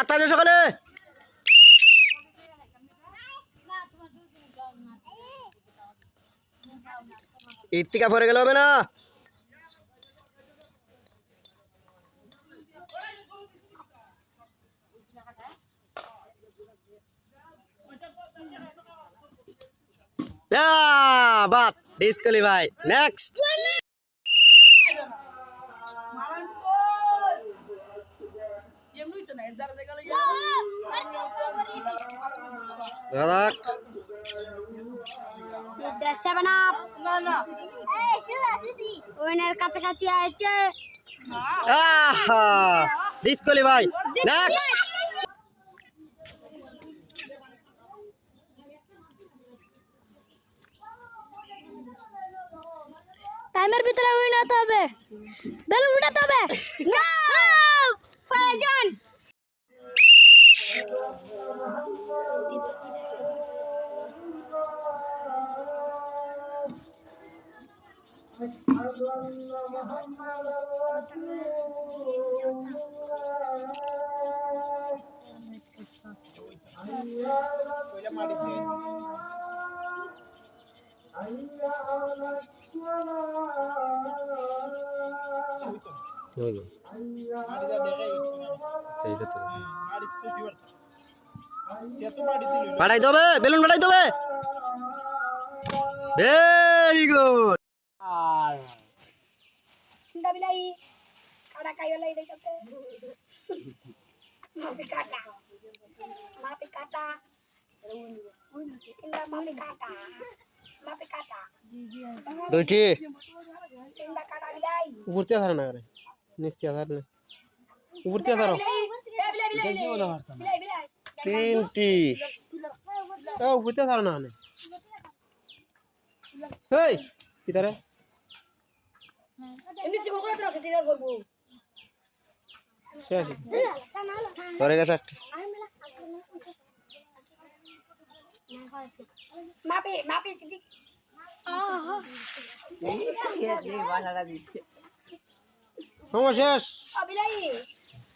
আত্মা নিয়ে সকালে? ইত্তিকা পরে গেলে হবে না? বাদ ভাই। নেক্সট সেভেন আপ কাছাকাছি আছে। আহা! ডিসকোয়ালিফাই নেক্সট টাইমের ভিতরে উইন হতে হবে। বেলুন উঠাতে হবে। Muy bien. Ahorita te পাঠাই দেবে বেলুন পাঠাই দেবে ভেরি গুড দুইটি Indah kata bilai. উপর দিয়ে ধরে না করে নিচ দিয়ে ধরে না উপর দিয়ে তিনটি দিয়ে ধরো না মানে এই কি. শেষ ধরে গেছে একটা Mapi, mapi sedikit. সময় শেষ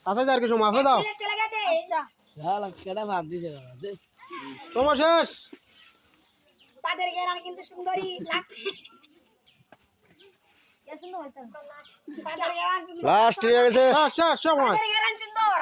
Oh, কিছু মাফে দাও সময় শেষ? তাদের গেরান কিন্তু সুন্দরী লাগছে। লাস্ট হয়ে গেছে। সুন্দর।